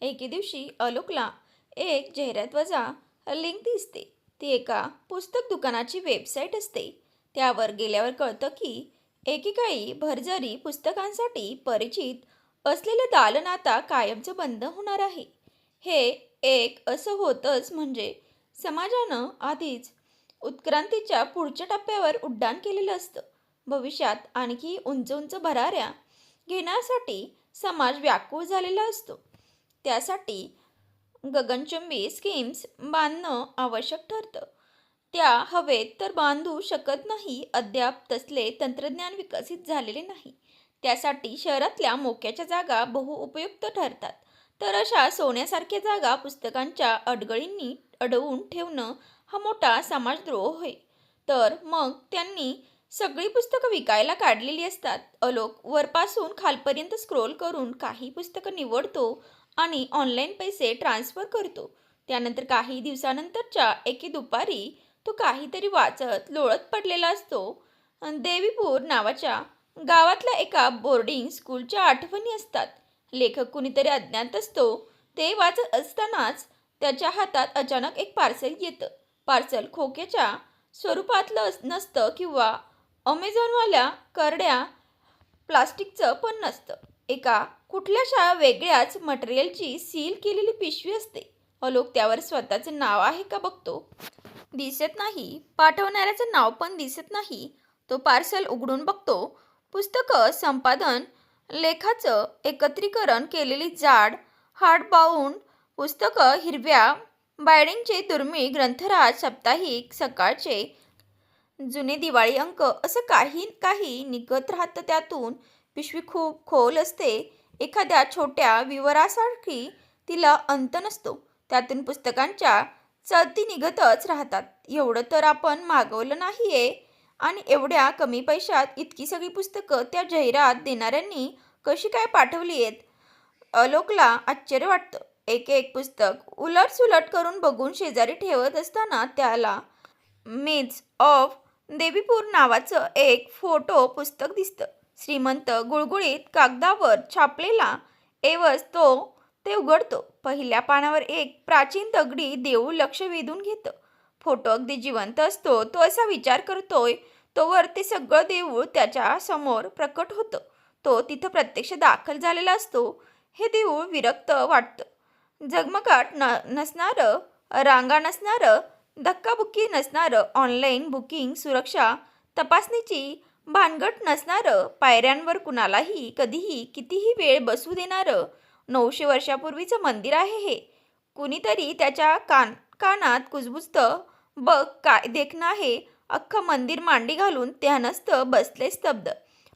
एके दिवशी अलोकला एक जाहिरात वजा लिंक दिसते. ती एका पुस्तक दुकानाची वेबसाईट असते. त्यावर गेल्यावर कळतं की एकेकाळी भरजरी पुस्तकांसाठी परिचित असलेलं दालन आता कायमचं बंद होणार आहे. हे एक असं होतंच म्हणजे समाजानं आधीच उत्क्रांतीच्या पुढच्या टप्प्यावर उड्डाण केलेलं असतं. भविष्यात आणखी उंच उंच भराऱ्या घेण्यासाठी समाज व्याकुळ झालेला असतो. त्यासाठी गगनचुंबी स्कीम्स बांधणं आवश्यक ठरतं. त्या हवेत तर बांधू शकत नाही अद्याप तसले तंत्रज्ञान विकसित झालेले नाही. त्यासाठी शहरातल्या मोक्याच्या जागा बहुउपयुक्त ठरतात. तर अशा सोन्यासारख्या जागा पुस्तकांच्या अडगळींनी अडवून ठेवणं हा मोठा समाजद्रोह होय. तर मग त्यांनी सगळी पुस्तकं विकायला काढलेली असतात. अलोक वरपासून खालपर्यंत स्क्रोल करून काही पुस्तकं निवडतो आणि ऑनलाईन पैसे ट्रान्स्फर करतो. त्यानंतर काही दिवसानंतरच्या एके दुपारी तो काहीतरी वाचत लोळत पडलेला असतो. देवीपूर नावाच्या गावातल्या एका बोर्डिंग स्कूलच्या आठवणी असतात. लेखक कुणीतरी अज्ञात असतो. ते वाचत असतानाच त्याच्या हातात अचानक एक पार्सल येतं. पार्सल खोक्याच्या स्वरूपातलं नसतं किंवा अमेझॉनवाल्या करड्या प्लास्टिकचं पण नसतं. एका कुठल्याशा वेगळ्याच मटेरियलची सील केलेली पिशवी असते. अलोक त्यावर स्वतःचं नाव आहे का बघतो? दिसत नाही. पाठवणाऱ्याचं नाव पण दिसत नाही. तो पार्सल उघडून बघतो. पुस्तकं संपादन लेखाचं एकत्रीकरण केलेली जाड हार्डबाउंड पुस्तकं हिरव्या बायडिंगचे दुर्मिळ ग्रंथराज साप्ताहिक सकाळचे जुने दिवाळी अंक असं काही काही निघत राहतं त्यातून पिशवी खूप खोल असते. एखाद्या छोट्या विवरासारखी तिला अंत नसतो. त्यातून पुस्तकांच्या चलती निघतच राहतात. एवढं तर आपण मागवलं नाही आहे आणि एवढ्या कमी पैशात इतकी सगळी पुस्तकं त्या जाहिरात देणाऱ्यांनी कशी काय पाठवली आहेत अलोकला आश्चर्य वाटतं. एक एक पुस्तक उलट सुलट करून बघून शेजारी ठेवत असताना त्याला मेज ऑफ देवीपूर नावाचं एक फोटो पुस्तक दिसतं. श्रीमंत गुळगुळीत कागदावर छापलेला एवज तो ते उघडतो. पहिल्या पानावर एक प्राचीन दगडी देऊळ लक्ष वेधून घेतं. फोटो अगदी जिवंत असतो तो असा विचार करतोय तोवर ते सगळं देऊळ त्याच्यासमोर प्रकट होतं. तो तिथं प्रत्यक्ष दाखल झालेला असतो. हे देऊळ विरक्त वाटतं. झगमगाट न नसणारं रांगा नसणारं धक्काबुक्की नसणारं ऑनलाईन बुकिंग सुरक्षा तपासणीची भानगट नसणारं पायऱ्यांवर कुणालाही कधीही कितीही वेळ बसू देणारं नऊशे वर्षापूर्वीचं मंदिर आहे हे. कुणीतरी त्याच्या कान कानात कुजबुजतं बघ काय देखणं आहे अख्खं मंदिर मांडी घालून ध्यानस्थ बसले स्तब्ध.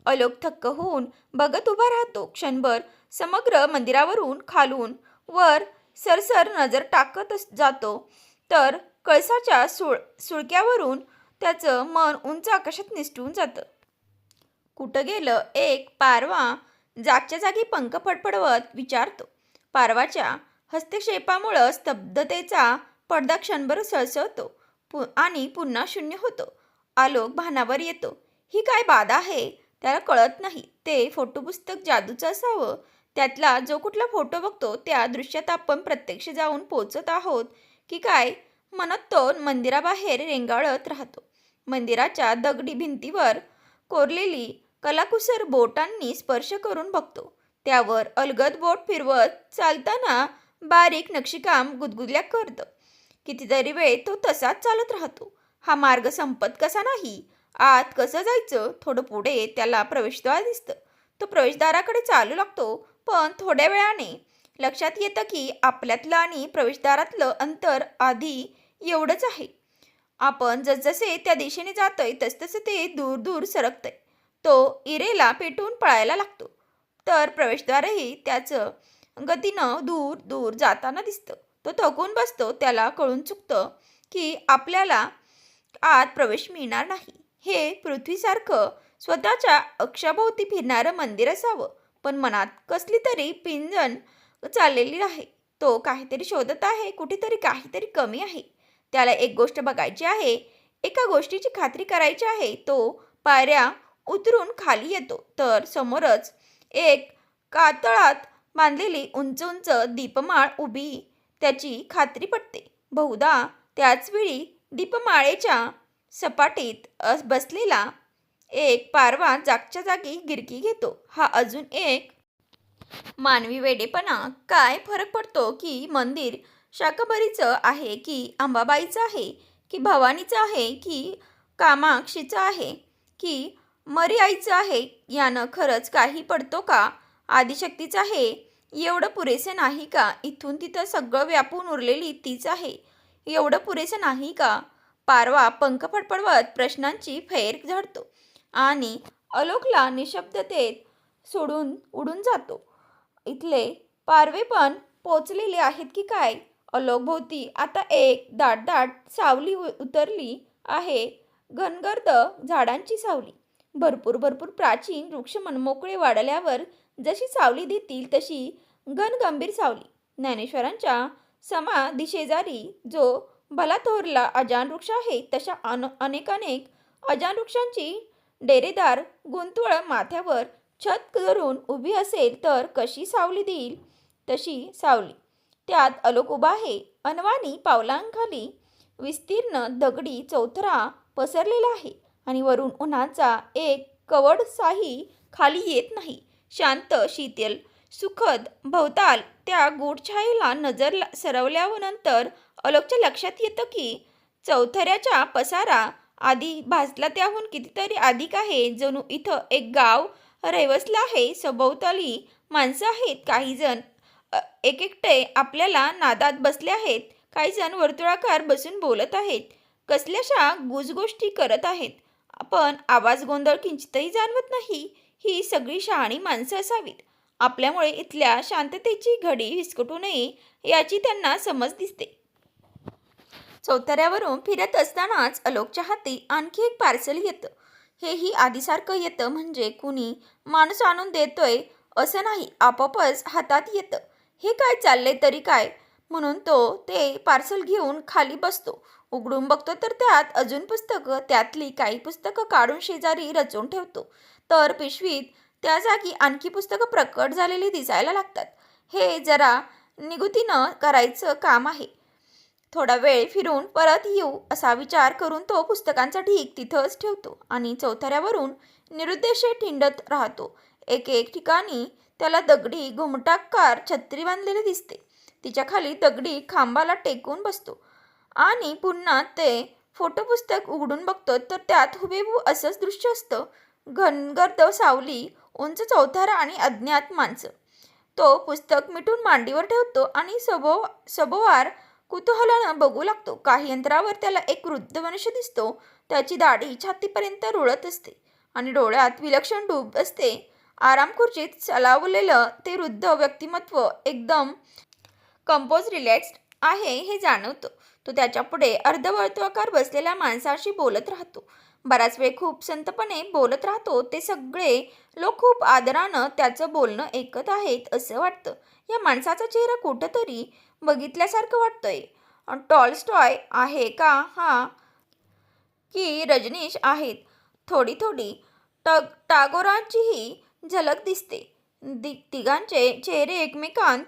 अलोक थक्क होऊन बघत उभा राहतो क्षणभर समग्र मंदिरावरून खालून वर सरसर नजर टाकत जातो. तर कळसाच्या सुळ सुळक्यावरून त्याचं मन उंच आकाशात निसटून जातं. कुठं गेलं? एक पारवा जागच्या जागी पंख फडफडवत विचारतो. पारवाच्या हस्तक्षेपामुळं स्तब्धतेचा पडदा क्षणभर सळसळतो. पु आणि पुन्हा शून्य होतो. आलोक भानावर येतो. ही काय बाधा आहे? त्याला कळत नाही. ते फोटोपुस्तक जादूचं असावं. त्यातला जो कुठला फोटो बघतो त्या दृश्यात आपण प्रत्यक्ष जाऊन पोचत आहोत की काय? मनात तो मंदिराबाहेर रेंगाळत राहतो. मंदिराच्या दगडी भिंतीवर कोरलेली कलाकुसर बोटांनी स्पर्श करून बघतो. त्यावर अलगद बोट फिरवत चालताना बारीक नक्षीकाम गुदगुदल्या करतं. कितीतरी वेळ तो तसाच चालत राहतो. हा मार्ग संपत कसा नाही? आत कसं जायचं? थोडं पुढे त्याला प्रवेशद्वार दिसतं. तो प्रवेशद्वाराकडे चालू लागतो पण थोड्या वेळाने. लक्षात येतं की आपल्यातलं आणि प्रवेशद्वारातलं अंतर आधी एवढंच आहे. आपण जसजसे त्या दिशेने जातोय तसतसं ते दूर दूर सरकतंय. तो इरेला पेटून पळायला लागतो. तर प्रवेशद्वारही त्याचं गतीनं दूर दूर जाताना दिसतं. तो थकून बसतो त्याला कळून चुकतं की आपल्याला आत प्रवेश मिळणार नाही. हे पृथ्वीसारखं स्वतःच्या अक्षाभोवती फिरणारं मंदिर असावं. पण मनात कसली तरी पिंजण चाललेली आहे. तो काहीतरी शोधत आहे कुठेतरी काहीतरी कमी आहे. त्याला एक गोष्ट बघायची आहे एका गोष्टीची खात्री करायची आहे तो पायऱ्या उतरून खाली येतो. तर समोरच एक कातळात बांधलेली उंच उंच दीपमाळ उभी त्याची खात्री पटते. बहुधा त्याच वेळी दीपमाळेच्या सपाटीत अस- बसलेला एक पारवा जागच्या जागी गिरकी घेतो. हा अजून एक मानवी वेडेपणा. काय फरक पडतो की मंदिर शाकाभरीचं आहे की अंबाबाईचं आहे की भवानीचं आहे की कामाक्षीचं आहे की मर्यायचं आहे. यानं खरंच काही पडतो का? आदिशक्तीचं आहे. एवढं पुरेसे नाही का? इथून तिथं सगळं व्यापून उरलेली तीच आहे. एवढं पुरेसे नाही का? पारवा पंख फडफडवत प्रश्नांची फैर झाडतो आणि अलोकला निशब्दतेत सोडून उडून जातो. इथले पारवे पण पोचलेले आहेत की काय? अलोकभोवती आता एक दाट दाट सावली उ- उतरली आहे. घनगर्द झाडांची सावली. भरपूर भरपूर प्राचीन वृक्ष मनमोकळे वाढल्यावर जशी सावली देतील तशी घनगंभीर सावली. ज्ञानेश्वरांच्या समा दिशेजारी जो भला थोरला अजान वृक्ष आहे तशा अन अनेकानेक अजान वृक्षांची डेरेदार गुंतुळ माथ्यावर छत धरून उभी असेल तर कशी सावली देईल? तशी सावली. त्यात अलोक उभा आहे. अनवाणी पावलांखाली विस्तीर्ण दगडी चौथरा पसरलेला आहे. आणि वरून उन्हाचा एक कवडसाही खाली येत नाही. शांत शीतल सुखद भवताल त्या गूढछायेला नजर सरवल्यानंतर अलोकच्या लक्षात येतं की चौथऱ्याच्या पसारा आधी भाजला त्याहून कितीतरी अधिक आहे. जणू इथं एक गाव रहिवसलं आहे. सभोवताली माणसं आहेत. काही जण एकटे एकेकटे आपल्याला नादात बसले आहेत. काही जण वर्तुळाकार बसून बोलत आहेत. कसल्याशा गुजगोष्टी करत आहेत. पण आवाज गोंधळ किंचितही जाणवत नाही ही सगळी शहाणी माणसं असावीत. आपल्यामुळे इथल्या शांततेची घडी विस्कटू नये याची त्यांना समज दिसते. चौथऱ्यावरून फिरत असतानाच अलोकच्या हाती आणखी एक पार्सल येतं. हेही आधीसारखं येतं म्हणजे कुणी माणूस आणून देतोय असं नाही आपोआपच हातात येतं. हे काय चाललंय तरी काय? म्हणून तो ते पार्सल घेऊन खाली बसतो. उघडून बघतो तर त्यात अजून पुस्तकं त्यातली काही पुस्तकं काढून शेजारी रचून ठेवतो. तर पिशवीत त्या जागी आणखी पुस्तकं प्रकट झालेली दिसायला लागतात. हे जरा निगुतीनं करायचं काम आहे. थोडा वेळ फिरून परत येऊ असा विचार करून तो पुस्तकांचा ढीक तिथंच ठेवतो आणि चौथऱ्यावरून निरुद्देश ठिंडत राहतो. एक एक ठिकाणी त्याला दगडी घुमटाकार छत्री बांधलेली दिसते. तिच्या खाली दगडी खांबाला टेकून बसतो. आणि पुन्हा ते फोटो पुस्तक उघडून बघतो तर त्यात हुबेबू असंच दृश्य असतं. घनगर्द सावली उंच चौथारा आणि अज्ञात माणसं. तो पुस्तक मिटून मांडीवर ठेवतो आणि सबो सभोवार कुतूहलानं बघू लागतो. काही अंतरावर त्याला एक वृद्ध मनुष्य दिसतो. त्याची दाढी छातीपर्यंत रुळत असते आणि डोळ्यात विलक्षण डूब असते. आराम खुर्चीत चलावलेलं ते वृद्ध व्यक्तिमत्व एकदम कंपोज रिलॅक्स्ड आहे हे जाणवतं. तो त्याच्या पुढे अर्धवर्तुळाकार बसलेल्या माणसाशी बोलत राहतो. बराच वेळ खूप संतपणे बोलत राहतो ते सगळे लोक खूप आदरानं त्याचं बोलणं ऐकत आहेत असं वाटतं. या माणसाचा चेहरा कुठंतरी बघितल्यासारखं वाटतंय. टॉलस्टॉय आहे का? हा. की रजनीश आहेत. थोडी थोडी. टग टागोरांचीही झलक दिसते. दि तिघांचे चेहरे एकमेकांत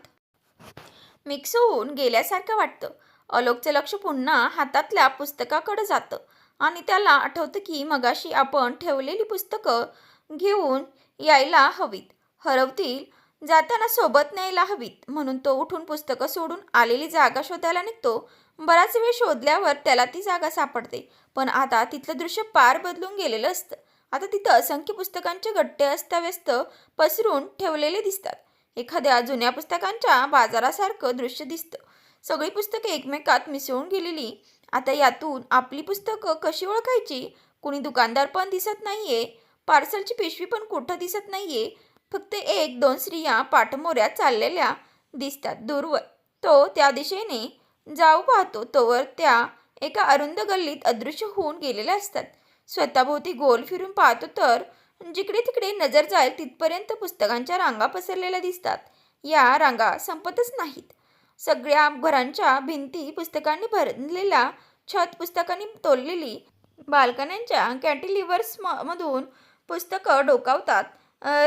मिक्स होऊन गेल्यासारखं वाटतं. अलोकचं लक्ष पुन्हा हातातल्या पुस्तकाकडे जातं आणि त्याला आठवतं की मगाशी आपण ठेवलेली पुस्तकं घेऊन यायला हवीत. हरवतील. जाताना सोबत न्यायला हवीत. म्हणून तो उठून पुस्तकं सोडून आलेली जागा शोधायला निघतो. बराच वेळ शोधल्यावर त्याला ती जागा सापडते. पण आता तिथलं दृश्य पार बदलून गेलेलं असतं. आता तिथं असंख्य पुस्तकांचे गट्टे अस्ताव्यस्त पसरून ठेवलेले दिसतात. एखाद्या जुन्या पुस्तकांच्या बाजारासारखं दृश्य दिसतं. सगळी पुस्तके एकमेकात मिसळून गेलेली. आता यातून आपली पुस्तकं कशी ओळखायची? कुणी दुकानदार पण दिसत नाहीये. पार्सलची पिशवी पण कुठं दिसत नाहीये. फक्त एक दोन स्त्रिया पाठमोऱ्या चाललेल्या दिसतात. दूरवर तो त्या दिशेने जाऊ पाहतो. तोवर त्या एका अरुंद गल्लीत अदृश्य होऊन गेलेल्या असतात. स्वतःभोवती गोल फिरून पाहतो तर जिकडे तिकडे नजर जाईल तिथपर्यंत पुस्तकांच्या रांगा पसरलेल्या दिसतात. या रांगा संपतच नाहीत. सगळ्या घरांच्या भिंती पुस्तकांनी भरलेला छत पुस्तकांनी तोललेली बाल्कन्यांच्या कॅन्टिलिव्हर्स म मधून पुस्तकं डोकावतात.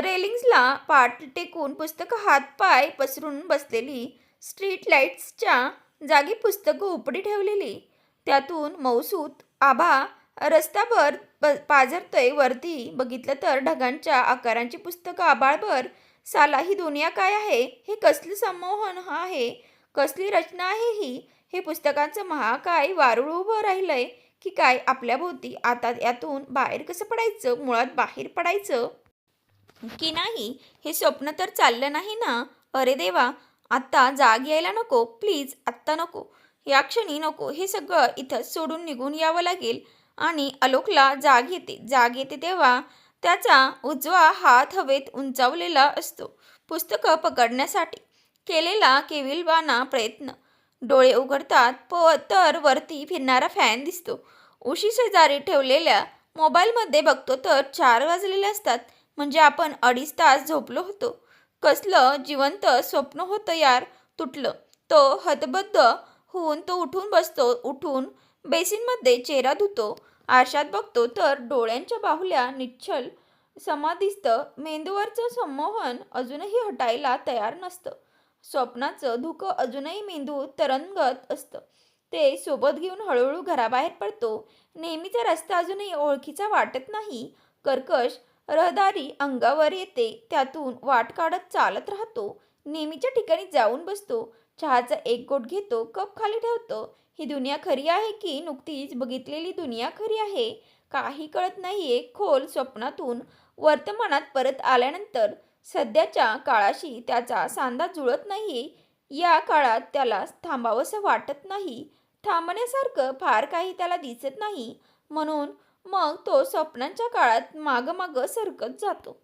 रेलिंग्सला पाठ टेकून पुस्तकं हातपाय पसरून बसलेली स्ट्रीट लाईट्सच्या जागी पुस्तकं उपडी ठेवलेली. त्यातून मौसूत आभा रस्ताभर प पाझरतोय. वरती बघितलं तर ढगांच्या आकारांची पुस्तकं आभाळभर साला ही दुनिया काय आहे? हे कसलं संमोहन आहे? कसली रचना आहे ही? हे पुस्तकांचं महाकाय वारुळ उभं राहिलंय की काय आपल्याभोवती आता यातून बाहेर कसं पडायचं? मुळात बाहेर पडायचं? की नाही? हे स्वप्न तर चाललं नाही ना? अरे देवा आत्ता जाग यायला नको. प्लीज आत्ता नको. या क्षणी नको. हे सगळं इथं सोडून निघून यावं लागेल. आणि अलोकला जाग येते. जाग येते तेव्हा त्याचा उजवा हात हवेत उंचावलेला असतो. पुस्तकं पकडण्यासाठी. केलेला केविलवाना प्रयत्न. डोळे उघडतात प तर वरती फिरणारा फॅन दिसतो. उशी शेजारी ठेवलेल्या मोबाईलमध्ये बघतो तर चार वाजलेले असतात. म्हणजे आपण अडीच तास झोपलो होतो. कसलं जिवंत स्वप्न होतं यार तुटलं. तो हतबद्ध होऊन तो उठून बसतो उठून बेसिनमध्ये चेहरा धुतो. आरशात बघतो तर डोळ्यांच्या बाहुल्या निश्चल समाधिस्त मेंदूवरचं संमोहन अजूनही हटायला तयार नसतं. स्वप्नाचं धुकं अजूनही मेंदू तरंगत असतं. ते सोबत घेऊन हळूहळू घराबाहेर पडतो. नेहमीचा रस्ता अजूनही ओळखीचा वाटत नाही. कर्कश रहदारी अंगावर येते. त्यातून वाट काढत चालत राहतो. नेहमीच्या ठिकाणी जाऊन बसतो. चहाचा एक गोट घेतो. कप खाली ठेवतो. ही दुनिया खरी आहे की नुकतीच बघितलेली दुनिया खरी आहे? काही कळत नाहीये खोल स्वप्नातून. वर्तमानात परत आल्यानंतर सध्याच्या काळाशी त्याचा सांधा जुळत नाही. या काळात त्याला थांबावंसं वाटत नाही. थांबण्यासारखं फार काही त्याला दिसत नाही. म्हणून मग तो स्वप्नांच्या काळात मागं मागं सरकत जातो.